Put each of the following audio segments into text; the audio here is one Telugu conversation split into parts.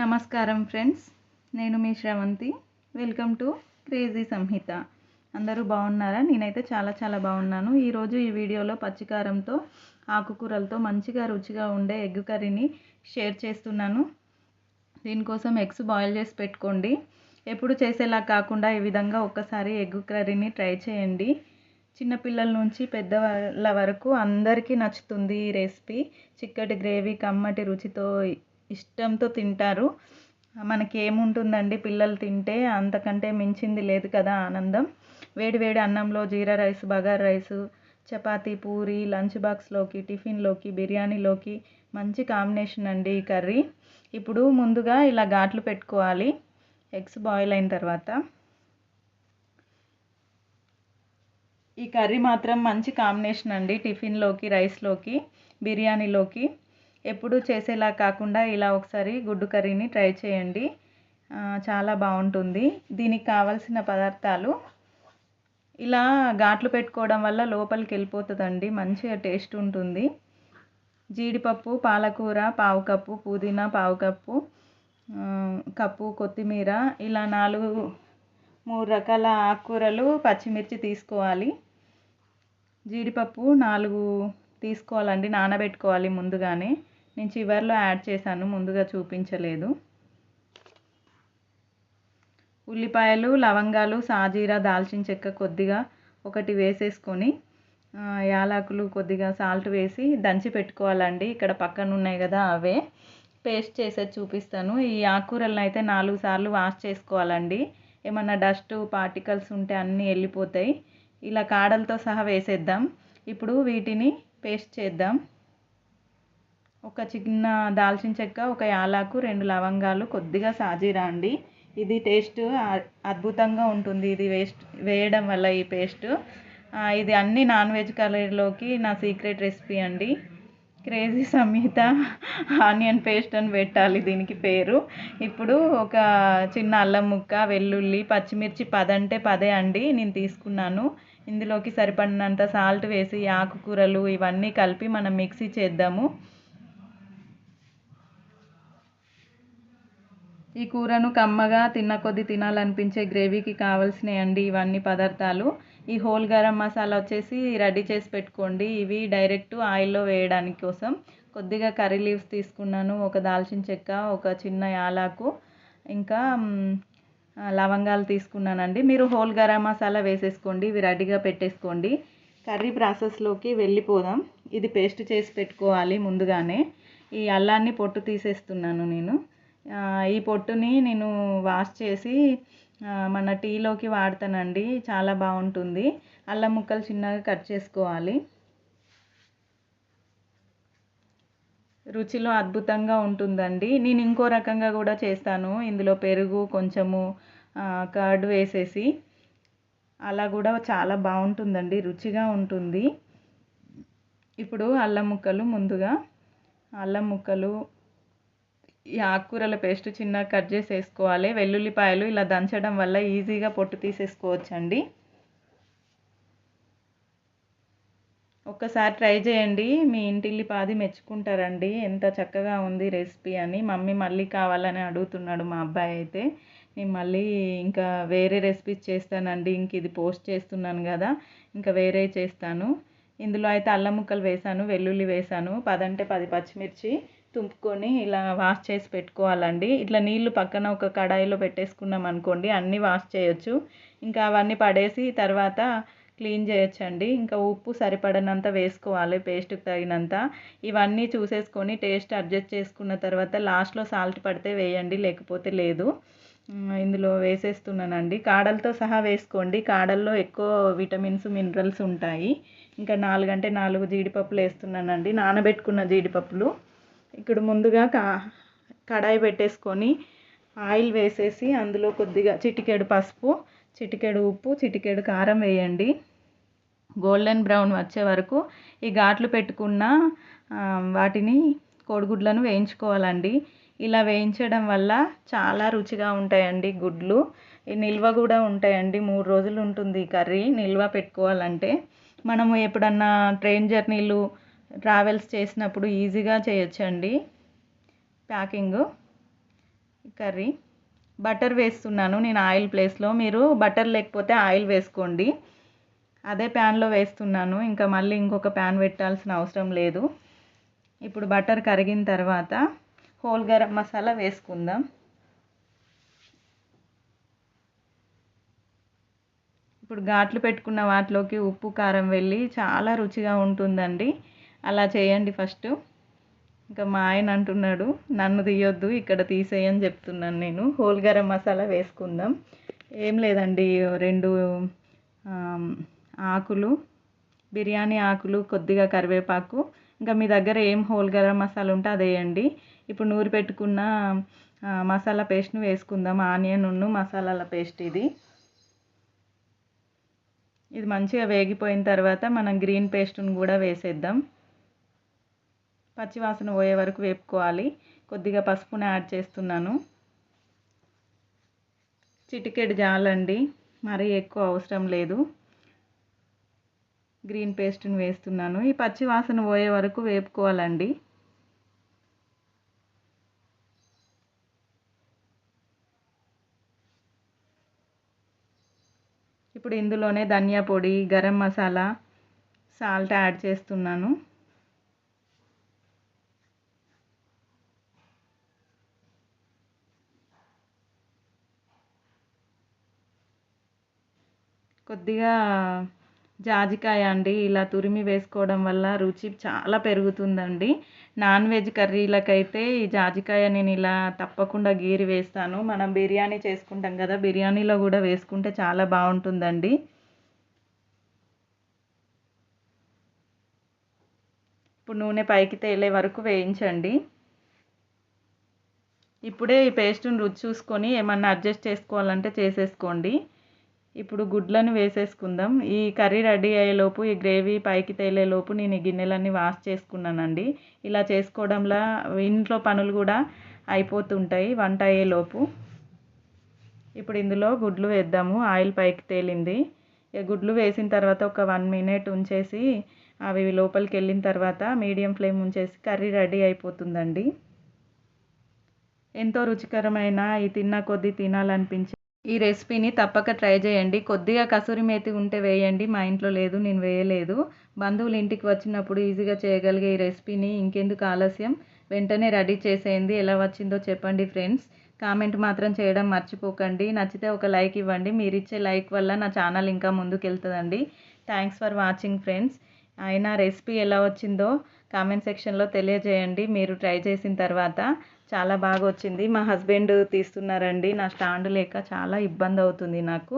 నమస్కారం ఫ్రెండ్స్. నేను మీ Sravanthi. Welcome to crazy Samhitha. అందరూ బాగున్నారా? నేనైతే చాలా చాలా బాగున్నాను. ఈరోజు ఈ వీడియోలో పచ్చికారంతో ఆకుకూరలతో మంచిగా రుచిగా ఉండే ఎగ్ కర్రీని షేర్ చేస్తున్నాను. దీనికోసం ఎగ్స్ బాయిల్ చేసి పెట్టుకోండి. ఎప్పుడు చేసేలా కాకుండా ఈ విధంగా ఒక్కసారి ఎగ్ కర్రీని ట్రై చేయండి. చిన్నపిల్లల నుంచి పెద్దవాళ్ళ వరకు అందరికీ నచ్చుతుంది ఈ రెసిపీ. చిక్కటి గ్రేవీ కమ్మటి రుచితో ఇష్టంతో తింటారు. మనకి ఏముంటుందండి పిల్లలు తింటే అంతకంటే మించింది లేదు కదా ఆనందం. వేడి వేడి అన్నంలో jeera rice bagara rice chapati puri lunch బాక్స్లోకి టిఫిన్లోకి బిర్యానీలోకి మంచి కాంబినేషన్ అండి ఈ కర్రీ. ఇప్పుడు ముందుగా ఇలా ఘాట్లు పెట్టుకోవాలి. ఎగ్స్ బాయిల్ అయిన తర్వాత ఈ కర్రీ మాత్రం మంచి కాంబినేషన్ అండి. టిఫిన్లోకి రైస్లోకి బిర్యానీలోకి. ఎప్పుడు చేసేలా కాకుండా ఇలా ఒకసారి గుడ్డు కర్రీని ట్రై చేయండి. చాలా బాగుంటుంది. దీనికి కావాల్సిన పదార్థాలు ఇలా ఘాట్లు పెట్టుకోవడం వల్ల లోపలికి వెళ్ళిపోతుందండి. మంచిగా టేస్ట్ ఉంటుంది. జీడిపప్పు పాలకూర పావు కప్పు పుదీనా పావు కప్పు కప్పు కొత్తిమీర ఇలా నాలుగు మూడు రకాల ఆకుకూరలు పచ్చిమిర్చి తీసుకోవాలి. జీడిపప్పు నాలుగు తీసుకోవాలండి నానబెట్టుకోవాలి ముందుగానే. నేను చివరిలో యాడ్ చేశాను ముందుగా చూపించలేదు. ఉల్లిపాయలు లవంగాలు సాజీరా దాల్చిన చెక్క కొద్దిగా ఒకటి వేసేసుకొని యాలకులు కొద్దిగా సాల్ట్ వేసి దంచి పెట్టుకోవాలండి. ఇక్కడ పక్కన ఉన్నాయి కదా అవే. పేస్ట్ చేసేది చూపిస్తాను. ఈ ఆకుకూరలను అయితే నాలుగు సార్లు వాష్ చేసుకోవాలండి. ఏమన్నా డస్ట్ పార్టికల్స్ ఉంటే అన్నీ వెళ్ళిపోతాయి. ఇలా కాడలతో సహా వేసేద్దాం. ఇప్పుడు వీటిని పేస్ట్ చేద్దాం. ఒక చిన్న దాల్చిన చెక్క ఒక యాలాకు రెండు లవంగాలు కొద్దిగా సాజీరా అండి. ఇది టేస్ట్ అద్భుతంగా ఉంటుంది. ఇది వేస్ట్ వేయడం వల్ల ఈ పేస్ట్. ఇది అన్ని నాన్ వెజ్ కర్రీలోకి నా సీక్రెట్ రెసిపీ అండి. క్రేజీ సమేత ఆనియన్ పేస్ట్ అని పెట్టాలి దీనికి పేరు. ఇప్పుడు ఒక చిన్న అల్లం ముక్క వెల్లుల్లి పచ్చిమిర్చి పదంటే పదే అండి. నేను తీసుకున్నాను. ఇందులోకి సరిపడినంత సాల్ట్ వేసి ఆకుకూరలు ఇవన్నీ కలిపి మనం మిక్సీ చేద్దాము. ఈ కూరను కమ్మగా తిన్న కొద్ది తినాలనిపించే గ్రేవీకి కావాల్సినవి అండి ఇవన్నీ పదార్థాలు. ఈ హోల్ గరం మసాలా వచ్చేసి రెడీ చేసి పెట్టుకోండి. ఇవి డైరెక్ట్ ఆయిల్లో వేయడానికి కోసం. కొద్దిగా కర్రీ లీవ్స్ తీసుకున్నాను. ఒక దాల్చిన చెక్క ఒక చిన్న యాలాకు ఇంకా లవంగాలు తీసుకున్నానండి. మీరు హోల్ గరం మసాలా వేసేసుకోండి. ఇవి రెడీగా పెట్టేసుకోండి. కర్రీ ప్రాసెస్లోకి వెళ్ళిపోదాం. ఇది పేస్ట్ చేసి పెట్టుకోవాలి ముందుగానే. ఈ అల్లాన్ని పొట్టు తీసేస్తున్నాను నేను. ఈ పొట్టుని నేను వాష్ చేసి మన టీలోకి వాడతానండి. చాలా బాగుంటుంది. అల్లం ముక్కలు చిన్నగా కట్ చేసుకోవాలి. రుచిలో అద్భుతంగా ఉంటుందండి. నేను ఇంకో రకంగా కూడా చేస్తాను. ఇందులో పెరుగు కొంచెము కర్డ్ వేసేసి. అలా కూడా చాలా బాగుంటుందండి. రుచిగా ఉంటుంది. ఇప్పుడు అల్లం ముక్కలు ముందుగా అల్లం ముక్కలు ఈ ఆకుకూరల పేస్ట్ చిన్నగా కట్ చేసి వేసుకోవాలి వెల్లుల్లిపాయలు ఇలా దంచడం వల్ల ఈజీగా పొట్టు తీసేసుకోవచ్చండి. ఒక్కసారి ట్రై చేయండి. మీ ఇంటిల్లిపాది మెచ్చుకుంటారండి. ఎంత చక్కగా ఉంది రెసిపీ అని. మమ్మీ మళ్ళీ కావాలని అడుగుతున్నాడు మా అబ్బాయి అయితే. నేను మళ్ళీ ఇంకా వేరే రెసిపీస్ చేస్తానండి. ఇంక ఇది పోస్ట్ చేస్తున్నాను కదా. ఇంకా వేరే చేస్తాను. ఇందులో అయితే అల్లం ముక్కలు వేసాను వెల్లుల్లి వేసాను పదంటే పది పచ్చిమిర్చి తుంపుకొని ఇలా వాష్ చేసి పెట్టుకోవాలండి. ఇట్లా నీళ్ళు పక్కన ఒక కడాయిలో పెట్టేసుకున్నాం అనుకోండి అన్నీ వాష్ చేయొచ్చు. ఇంకా అవన్నీ పడేసి తర్వాత క్లీన్ చేయొచ్చండి. ఇంకా ఉప్పు సరిపడనంత వేసుకోవాలి పేస్ట్కి తగినంత. ఇవన్నీ చూసేసుకొని టేస్ట్ అడ్జస్ట్ చేసుకున్న తర్వాత లాస్ట్లో సాల్ట్ పడితే వేయండి లేకపోతే లేదు. ఇందులో వేసేస్తున్నానండి. కాడలతో సహా వేసుకోండి. కాడల్లో ఎక్కువ విటమిన్స్ మినరల్స్ ఉంటాయి. ఇంకా నాలుగంటే నాలుగు జీడిపప్పులు వేస్తున్నానండి. నానబెట్టుకున్న జీడిపప్పులు. ఇక్కడ ముందుగా కా కడాయి పెట్టేసుకొని ఆయిల్ వేసేసి అందులో కొద్దిగా చిటికెడు పసుపు చిటికెడు ఉప్పు చిటికెడు కారం వేయండి. గోల్డెన్ బ్రౌన్ వచ్చే వరకు ఈ ఘాట్లు పెట్టుకున్న వాటిని కోడిగుడ్లను వేయించుకోవాలండి. ఇలా వేయించడం వల్ల చాలా రుచిగా ఉంటాయండి గుడ్లు. నిల్వ కూడా ఉంటాయండి. మూడు రోజులు ఉంటుంది ఈ కర్రీ. నిల్వ పెట్టుకోవాలంటే. మనము ఎప్పుడన్నా ట్రైన్ జర్నీలు ట్రావెల్స్ చేసినప్పుడు ఈజీగా చేయొచ్చండి. Packing curry. బటర్ వేస్తున్నాను నేను ఆయిల్ ప్లేస్లో. మీరు బటర్ లేకపోతే ఆయిల్ వేసుకోండి. అదే ప్యాన్లో వేస్తున్నాను. ఇంకా మళ్ళీ ఇంకొక ప్యాన్ పెట్టాల్సిన అవసరం లేదు. ఇప్పుడు బటర్ కరిగిన తర్వాత హోల్ గరం మసాలా వేసుకుందాం. ఇప్పుడు ఘాట్లు పెట్టుకున్న వాటిలోకి ఉప్పు కారం వెళ్ళి చాలా రుచిగా ఉంటుందండి. అలా చేయండి ఫస్ట్. ఇంకా మా ఆయన అంటున్నాడు నన్ను తీయొద్దు ఇక్కడ తీసేయని చెప్తున్నాను నేను. హోల్ గరం మసాలా వేసుకుందాం. ఏం లేదండి రెండు ఆకులు బిర్యానీ ఆకులు కొద్దిగా కరివేపాకు. ఇంకా మీ దగ్గర ఏం హోల్ గరం మసాలా ఉంటే అది వేయండి. ఇప్పుడు నూరి పెట్టుకున్న మసాలా పేస్ట్ని వేసుకుందాం. ఆనియన్ ఉన్ను మసాలాల పేస్ట్ ఇది. ఇది మంచిగా వేగిపోయిన తర్వాత మనం గ్రీన్ పేస్ట్ని కూడా వేసేద్దాం. పచ్చివాసన పోయే వరకు వేపుకోవాలి. కొద్దిగా పసుపుని యాడ్ చేస్తున్నాను. చిటికెడు జాలండి. మరీ ఎక్కువ అవసరం లేదు. గ్రీన్ పేస్ట్ని వేస్తున్నాను. ఈ పచ్చి వాసన పోయే వరకు వేపుకోవాలండి. ఇప్పుడు ఇందులోనే ధనియా పొడి గరం మసాలా సాల్ట్ యాడ్ చేస్తున్నాను. కొద్దిగా జాజికాయ అండి. ఇలా తురిమి వేసుకోవడం వల్ల రుచి చాలా పెరుగుతుందండి. నాన్ వెజ్ కర్రీలకైతే ఈ జాజికాయ నేను ఇలా తప్పకుండా గీరి వేస్తాను. మనం బిర్యానీ చేసుకుంటాం కదా బిర్యానీలో కూడా వేసుకుంటే చాలా బాగుంటుందండి. ఇప్పుడు నూనె పైకి తేలే వరకు వేయించండి. ఇప్పుడే ఈ పేస్ట్ని రుచి చూసుకొని ఏమన్నా అడ్జస్ట్ చేసుకోవాలంటే చేసేసుకోండి. ఇప్పుడు గుడ్లను వేసేసుకుందాం. ఈ కర్రీ రెడీ అయ్యేలోపు ఈ గ్రేవీ పైకి తేలేలోపు నేను ఈ గిన్నెలన్నీ వాష్ చేసుకున్నానండి. ఇలా చేసుకోవడంలో ఇంట్లో పనులు కూడా అయిపోతుంటాయి వంట అయ్యేలోపు. ఇప్పుడు ఇందులో గుడ్లు వేద్దాము. ఆయిల్ పైకి తేలింది. గుడ్లు వేసిన తర్వాత ఒక వన్ మినిట్ ఉంచేసి అవి లోపలికి వెళ్ళిన తర్వాత మీడియం ఫ్లేమ్ ఉంచేసి కర్రీ రెడీ అయిపోతుందండి. ఎంతో రుచికరమైన ఈ తిన్న కొద్దీ తినాలనిపించి ఈ రెసిపీని తప్పక ట్రై చేయండి. కొద్దిగా కసూరి మేతి ఉంటే వేయండి. మా ఇంట్లో లేదు నేను వేయలేదు. బంధువులు ఇంటికి వచ్చినప్పుడు ఈజీగా చేయగలిగే ఈ రెసిపీని. ఇంకెందుకు ఆలస్యం? వెంటనే రెడీ చేసేయండి. ఎలా వచ్చిందో చెప్పండి ఫ్రెండ్స్. కామెంట్ మాత్రం చేయడం మర్చిపోకండి. నచ్చితే ఒక లైక్ ఇవ్వండి. మీరు ఇచ్చే లైక్ వల్ల నా ఛానల్ ఇంకా ముందుకు వెళ్తుందండి థ్యాంక్స్ ఫర్ వాచింగ్ ఫ్రెండ్స్. అయినా రెసిపీ ఎలా వచ్చిందో కామెంట్ సెక్షన్లో తెలియజేయండి. మీరు ట్రై చేసిన తర్వాత చాలా బాగా వచ్చింది. మా హస్బెండ్ తీస్తున్నారండి. నా స్టాండ్ లేక చాలా ఇబ్బంది అవుతుంది నాకు.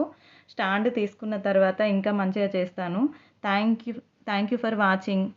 స్టాండ్ తీసుకున్న తర్వాత ఇంకా మంచిగా చేస్తాను. Thank you thank you for watching.